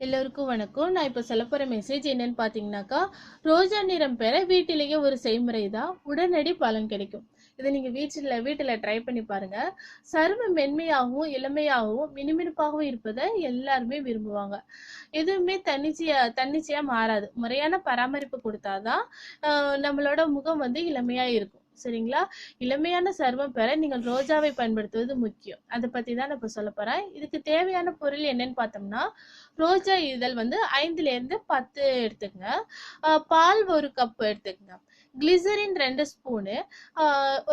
எல்லோருக்கும் வணக்கம். நான் இப்போ சொல்ல போகிற மெசேஜ் என்னன்னு பார்த்தீங்கன்னாக்கா ரோஜா நிறம் பெற வீட்டிலேயே ஒரு செய்முறை தான் உடனடி பலன் கிடைக்கும். இதை நீங்கள் வீட்டில் வீட்டில் ட்ரை பண்ணி பாருங்கள் சருமம் மென்மையாகவும் இளமையாகவும் மினுமினுப்பாகவும் இருப்பதை எல்லாருமே விரும்புவாங்க. எதுவுமே தன்னிச்சையாக தன்னிச்சையாக மாறாது. முறையான பராமரிப்பு கொடுத்தாதான் நம்மளோட முகம் வந்து இளமையாக இருக்கும். சரிங்களா? இளமையான சருமம் பெற நீங்கள் ரோஜாவை பயன்படுத்துவது முக்கியம். அதை பற்றி தான் நான் இப்போ சொல்ல போகிறேன் இதுக்கு தேவையான பொருள் என்னன்னு பார்த்தோம்னா ரோஜா இதழ் வந்து ஐந்துல இருந்து பத்து எடுத்துக்கங்க. பால் ஒரு கப் எடுத்துக்கங்க. கிளிசரின் ரெண்டு ஸ்பூனு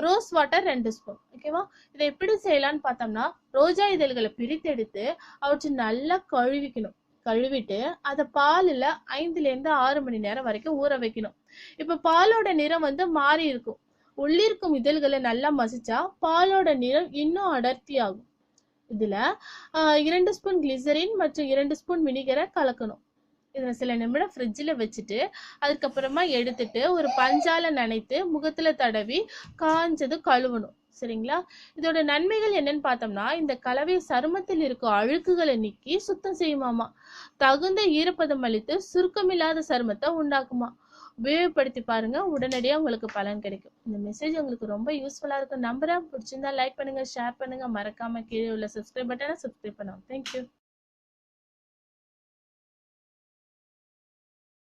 ரோஸ் வாட்டர் ரெண்டு ஸ்பூன் ஓகேவா இதை எப்படி செய்யலாம்னு பார்த்தோம்னா ரோஜா இதழ்களை பிரித்தெடுத்து அவற்றை நல்லா கழுவிக்கணும். கழுவிட்டு அதை பாலில் ஐந்துல இருந்து ஆறு மணி நேரம் வரைக்கும் ஊற வைக்கணும். இப்போ பாலோட நிறம் வந்து மாறி இருக்கும். உள்ளிருக்கும் இதழ்களை நல்லா மசிச்சா பாலோட நிறம் இன்னும் அடர்த்தி ஆகும் இதுல இரண்டு ஸ்பூன் கிளிசரின் மற்றும் இரண்டு ஸ்பூன் வினிகரை கலக்கணும். இதை சில நிமிடம் ஃப்ரிட்ஜில் வச்சுட்டு அதுக்கப்புறமா எடுத்துட்டு ஒரு பஞ்சால நனைத்து முகத்தில் தடவி காஞ்சது கழுவணும். சரிங்களா? இதோட நன்மைகள் என்னன்னு பார்த்தோம்னா இந்த கலவை சருமத்தில் இருக்கும் அழுக்குகளை நீக்கி சுத்தம் செய்யுமாமா. தகுந்த ஈரப்பதம் அளித்து சுருக்கமில்லாத சருமத்தை உண்டாக்குமா. உபயோகப்படுத்தி பாருங்க. உடனடியாக உங்களுக்கு பலன் கிடைக்கும். இந்த மெசேஜ் உங்களுக்கு ரொம்ப யூஸ்ஃபுல்லாக இருக்கும். நம்புறேன். பிடிச்சிருந்தா லைக் பண்ணுங்க ஷேர் பண்ணுங்க. மறக்காம கீழே உள்ள சப்ஸ்கிரைப் பட்டனை சப்ஸ்கிரைப் பண்ணுவோம் தேங்க்யூ